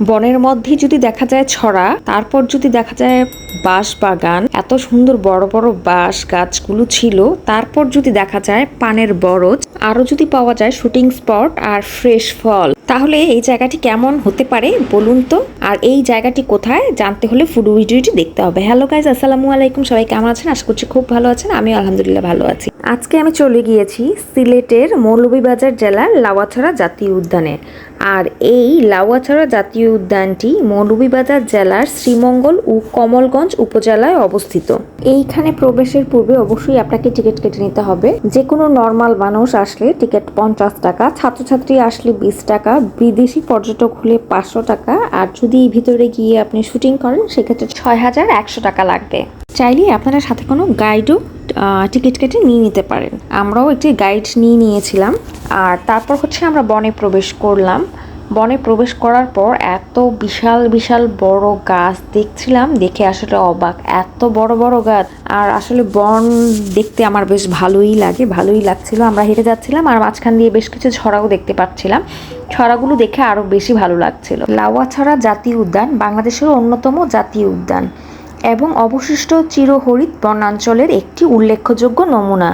বনের মধ্যে যদি দেখা যায় ছড়া, তারপর যদি দেখা যায় বাঁশ বাগান, এত সুন্দর বড় বড় বাঁশ গাছগুলো ছিল, তারপর যদি দেখা যায় পানের বরজ, আরও যদি পাওয়া যায় শুটিং স্পট আর ফ্রেশ ফল, তাহলে এই জায়গাটি কেমন হতে পারে বলুন তো? আর এই জায়গাটি কোথায় জানতে হলে ফুড ভিডিওটি দেখতে হবে। হ্যালো গাইজ আসসালামু আলাইকুম। সবাই কেমন আছেন? আশা করছি খুব ভালো আছেন। আমি আলহামদুলিল্লাহ ভালো আছি। আজকে আমি চলে গিয়েছি সিলেটের মৌলভীবাজার জেলার লাওয়াছড়া জাতীয় উদ্যানে। আর এই লাউয়াছড়া জাতীয় উদ্যানটি মৌলভীবাজার জেলার শ্রীমঙ্গল ও কমলগঞ্জ উপজেলায় অবস্থিত। এইখানে প্রবেশের পূর্বে অবশ্যই আপনাকে টিকিট কেটে নিতে হবে। যে কোনো নর্মাল মানুষ আসলে টিকিট পঞ্চাশ টাকা, ছাত্রছাত্রী আসলে বিশ টাকা, বিদেশি পর্যটক হলে পাঁচশো টাকা, আর যদি ভিতরে গিয়ে আপনি শুটিং করেন, সেক্ষেত্রে ছয় হাজার একশো টাকা লাগবে। চাইলে আপনারা সাথে কোনো গাইডও টিকিট কেটে নিয়ে নিতে পারেন। আমরাও একটি গাইড নিয়ে নিয়েছিলাম। আর তারপর হচ্ছে আমরা বনে প্রবেশ করলাম। বনে প্রবেশ করার পর এত বিশাল বিশাল বড় গাছ দেখছিলাম, দেখে আসলে অবাক। এত বড় বড় গাছ। আর আসলে বন দেখতে আমার বেশ ভালোই লাগে, ভালোই লাগছিল। আমরা হেঁটে যাচ্ছিলাম আর মাঝখান দিয়ে বেশ কিছু ছড়াও দেখতে পাচ্ছিলাম। ছড়াগুলো দেখে আরও বেশি ভালো লাগছিল। লাউয়াছড়া জাতীয় উদ্যান, বাংলাদেশের অন্যতম জাতীয় উদ্যান। এবং অবশিষ্ট চিরহরিত বনাঞ্চলের একটি উল্লেখযোগ্য নমুনা।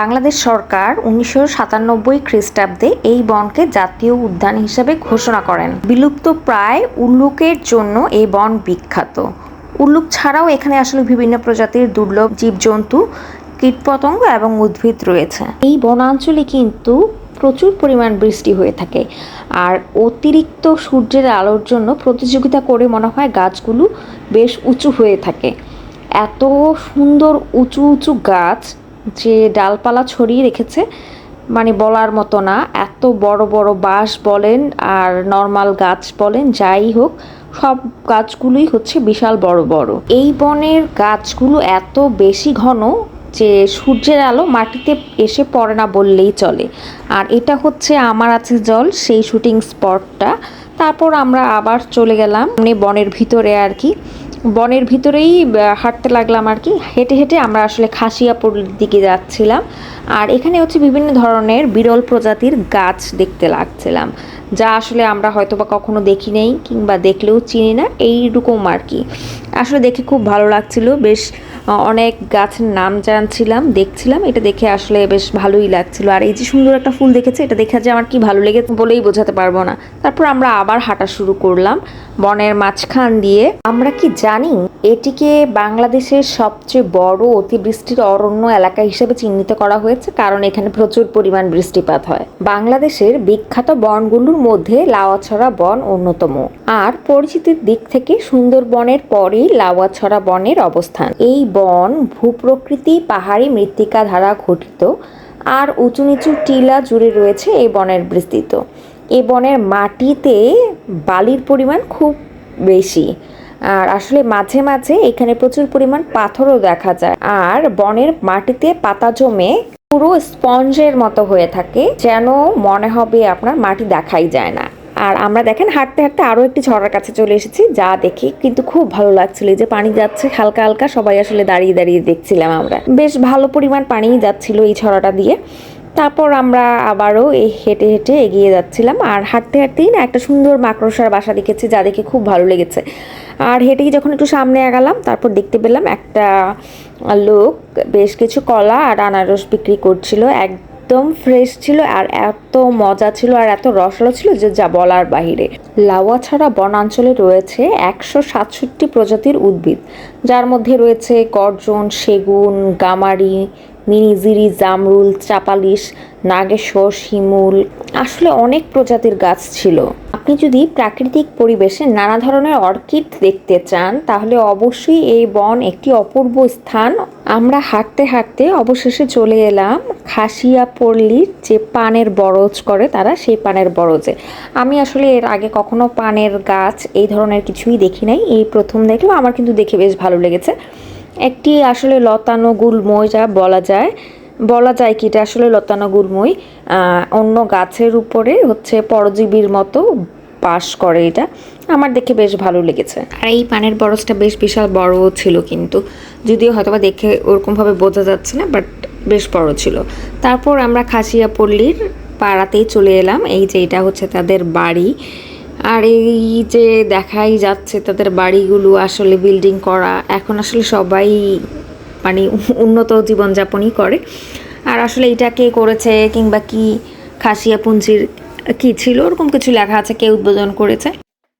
বাংলাদেশ সরকার উনিশশো সাতানব্বই খ্রিস্টাব্দে এই বনকে জাতীয় উদ্যান হিসেবে ঘোষণা করেন। বিলুপ্ত প্রায় উল্লুকের জন্য এই বন বিখ্যাত। উল্লুক ছাড়াও এখানে আসলে বিভিন্ন প্রজাতির দুর্লভ জীবজন্তু, কীটপতঙ্গ এবং উদ্ভিদ রয়েছে। এই বনাঞ্চলে কিন্তু প্রচুর পরিমাণ বৃষ্টি হয়ে থাকে। আর অতিরিক্ত সূর্যের আলোর জন্য প্রতিযোগিতা করে মনে হয় গাছগুলো বেশ উঁচু হয়ে থাকে। এত সুন্দর উঁচু উঁচু গাছ যে ডালপালা ছড়িয়ে রেখেছে মানে বলার মতো না। এত বড় বড় বাঁশ বলেন আর নর্মাল গাছ বলেন, যাই হোক, সব গাছগুলোই হচ্ছে বিশাল বড় বড়। এই বনের গাছগুলো এত বেশি ঘন যে সূর্যের আলো মাটিতে এসে পড়ে না বললেই চলে। আর এটা হচ্ছে আমার আছে জল, সেই শুটিং স্পটটা তারপর আমরা আবার চলে গেলাম বনের ভিতরে আর কি। বনের ভিতরেই হাঁটতে লাগলাম আর কি। হেঁটে হেঁটে আমরা আসলে খাসিয়াপুর দিকে যাচ্ছিলাম। আর এখানে হচ্ছে বিভিন্ন ধরনের বিরল প্রজাতির গাছ দেখতে লাগছিলাম, যা আসলে আমরা হয়তো বা কখনো দেখি নেই কিংবা দেখলেও চিনি না, এইরকম আর কি। আসলে দেখে খুব ভালো লাগছিল। বেশ অনেক গাছের নাম জানছিলাম, দেখছিলাম। এটা দেখে আসলে বেশ ভালোই লাগছিল। আর এই যে সুন্দর একটা ফুল দেখেছে, এটা দেখে যে আমার কি ভালো লেগেছে বলেই বোঝাতে পারব না। তারপর আমরা আবার হাঁটা শুরু করলাম বনের মাঝখান দিয়ে। আমরা কি জানি, এটিকে বাংলাদেশের সবচেয়ে বড় অতিবৃষ্টির অরণ্য এলাকা হিসেবে চিহ্নিত করা হয়েছে, কারণ এখানে প্রচুর পরিমাণ বৃষ্টিপাত হয়। বাংলাদেশের বিখ্যাত বনগুলোর মধ্যে লাওয়াছড়া বন অন্যতম। আর পরিচিতির দিক থেকে সুন্দরবনের পরেই লাওয়াছড়া বনের অবস্থান। এই বন ভূপ্রকৃতি, পাহাড়ি মৃত্তিকা ধারা ঘটিত আর উঁচু নিচু টিলা জুড়ে রয়েছে এই বনের বিস্তৃত। এই বনের মাটিতে বালির পরিমাণ খুব বেশি। আর আসলে মাঝে মাঝে এখানে প্রচুর পরিমাণ পাথরও দেখা যায়। আর বনের মাটিতে পাতা জমে পুরো স্পঞ্জের মতো হয়ে থাকে, যেন মনে হবে আপনার মাটি দেখাই যায় না। আর আমরা দেখেন হাঁটতে হাঁটতে আরও একটি ঝড়ার কাছে চলে এসেছি, যা দেখে কিন্তু খুব ভালো লাগছিল। যে পানি যাচ্ছে, হালকা হালকা সবাই আসলে দাঁড়িয়ে দাঁড়িয়ে দেখছিলাম আমরা। বেশ ভালো পরিমাণ পানি যাচ্ছিল এই ছড়াটা দিয়ে। তারপর আমরা আবারও এই হেঁটে হেঁটে এগিয়ে যাচ্ছিলাম আর হাঁটতে হাঁটতেই না একটা সুন্দর মাকড়সার বাসা দেখেছি, যা দেখে খুব ভালো লেগেছে। আর হেঁটেই যখন একটু সামনে আগালাম, তারপর দেখতে পেলাম একটা লোক বেশ কিছু কলা আর আনারস বিক্রি করছিল একদম ফ্রেশ ছিল আর এত মজা ছিল আর এত রসালো ছিল যে যা বলার বাহিরে। লাউয়াছড়া বনাঞ্চলে রয়েছে একশো সাতষট্টি প্রজাতির উদ্ভিদ। যার মধ্যে রয়েছে গর্জন, সেগুন, গামারি মিনিজিরি জামরুল, চাপালিশ, নাগেশ্বর, শিমুল। আসলে অনেক প্রজাতির গাছ ছিল। আপনি যদি প্রাকৃতিক পরিবেশে নানা ধরনের অর্কিড দেখতে চান, তাহলে অবশ্যই এই বন একটি অপূর্ব স্থান। আমরা হাঁটতে হাঁটতে অবশেষে চলে এলাম খাসিয়া পল্লীর যে পানের বরজ করে তারা সেই পানের বরজে। আমি আসলে এর আগে কখনো পানের গাছ এই ধরনের কিছুই দেখি নাই। এই প্রথম দেখল আমার কিন্তু দেখে বেশ ভালো লেগেছে। একটি আসলে লতানো গুলময় যা বলা যায়। বলা যায় কি, এটা আসলে লতানো গুলময় অন্য গাছের উপরে হচ্ছে পরজীবীর মতো বাস করে এটা। আমার দেখে বেশ ভালো লেগেছে। আর এই পানের বরজটা বেশ বিশাল বড় ছিল কিন্তু। যদিও হয়তোবা দেখে ওরকমভাবে বোঝা যাচ্ছে না, বাট বেশ বড় ছিল। তারপর আমরা খাসিয়া পল্লীর পাড়াতেই চলে এলাম। এই যে এটা হচ্ছে তাদের বাড়ি। আর এই যে দেখাই যাচ্ছে তাদের বাড়িগুলো, আসলে বিল্ডিং করা। এখন আসলে সবাই মানে উন্নত জীবনযাপনই করে। আর আসলে এটা কে করেছে কিংবা কি খাসিয়া পুঞ্জির কি ছিল, ওরকম কিছু লেখা আছে, কে উদ্বোধন করেছে।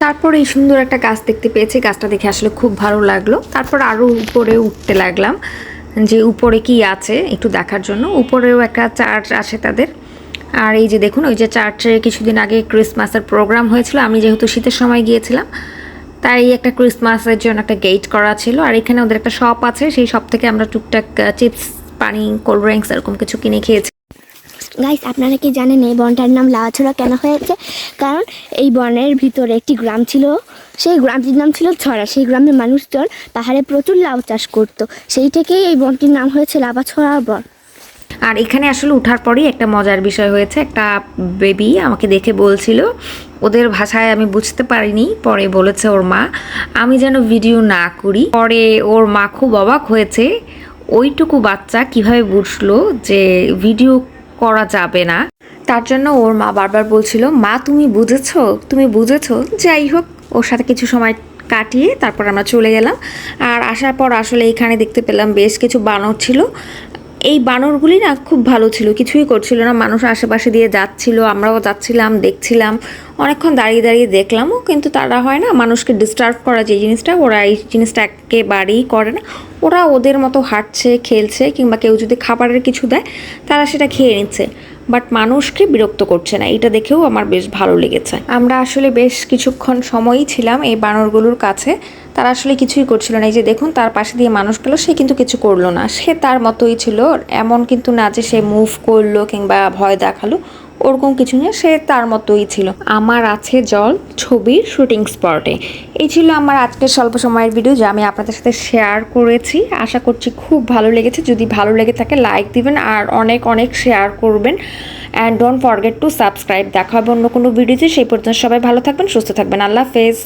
তারপর এই সুন্দর একটা গাছ দেখতে পেয়েছি, গাছটা দেখে আসলে খুব ভালো লাগল। তারপর আরও উপরে উঠতে লাগলাম, যে উপরে কি আছে একটু দেখার জন্য। উপরেও একটা চার্চ আছে তাদের। আর এই যে দেখুন, ওই যে চার্চে কিছুদিন আগে ক্রিসমাসের প্রোগ্রাম হয়েছিল, আমি যেহেতু শীতের সময় গিয়েছিলাম তাই একটা ক্রিসমাসের জন্য একটা গেট করা ছিল, আর এখানে ওদের একটা শপ আছে, সেই শপ থেকে আমরা টুকটাক চিপস পানি কোল্ড ড্রিঙ্কস এরকম কিছু কিনে খেয়েছি। গাইস আপনারা কি জানেন এই বনটার নাম লাউছড়া কেন হয়েছে? কারণ এই বনের ভিতরে একটি গ্রাম ছিল, সেই গ্রামটির নাম ছিল ছড়া। সেই গ্রামের মানুষজন পাহাড়ে প্রচুর লাউ চাষ করত। সেই থেকেই এই বনটির নাম হয়েছে লাভাছড়া বন। আর এখানে আসলে ওঠার পরেই একটা মজার বিষয় হয়েছে। একটা বেবি আমাকে দেখে বলছিল, ওদের ভাষায় আমি বুঝতে পারিনি। পরে বলেছে ওর মা, আমি যেন ভিডিও না করি। পরে ওর মা খুব অবাক হয়েছে, ওইটুকু বাচ্চা কীভাবে বুঝলো যে ভিডিও করা যাবে না? তার জন্য ওর মা বারবার বলছিল, মা, তুমি বুঝেছ? তুমি বুঝেছ? যাই হোক, ওর সাথে কিছু সময় কাটিয়ে তারপর আমরা চলে গেলাম। আর আসার পর আসলে এখানে দেখতে পেলাম বেশ কিছু বানর ছিল। এই বানরগুলি না খুব ভালো ছিল, কিছুই করছিল না। মানুষ আশেপাশে দিয়ে যাচ্ছিল, আমরাও যাচ্ছিলাম, দেখছিলাম। অনেকক্ষণ দাঁড়িয়ে দাঁড়িয়ে দেখলামও কিন্তু তারা হয় না, মানুষকে ডিস্টার্ব করা যে জিনিসটা, ওরা এই জিনিসটা একেবারেই করে না। ওরা ওদের মতো হাঁটছে, খেলছে, কিংবা কেউ যদি খাবারের কিছু দেয়, তারা সেটা খেয়ে নিচ্ছে। বাট মানুষকে বিরক্ত করছে না, এটা দেখেও আমার বেশ ভালো লেগেছে। আমরা আসলে বেশ কিছুক্ষণ সময়ই ছিলাম এই বানরগুলোর কাছে। তারা আসলে কিছুই করছিল না। এই যে দেখুন, তার পাশে দিয়ে মানুষ গেলো, সে কিন্তু কিছু করল না। সে তার মতোই ছিল। এমন কিন্তু না যে সে মুভ করল কিংবা ভয় দেখাল। ওরকম কিছু না সে তার মতোই ছিল। আমার আছে জল, ছবির শুটিং স্পটে। এই ছিল আমার আজকের স্বল্প সময়ের ভিডিও যা আমি আপনাদের সাথে শেয়ার করেছি। আশা করছি খুব ভালো লেগেছে। যদি ভালো লেগে থাকে লাইক দিবেন আর অনেক অনেক শেয়ার করবেন। And don't forget to subscribe দেখা হবে অন্য কোনো ভিডিওতে সেই পর্যন্ত সবাই ভালো থাকবেন, সুস্থ থাকবেন। আল্লাহ হাফেজ।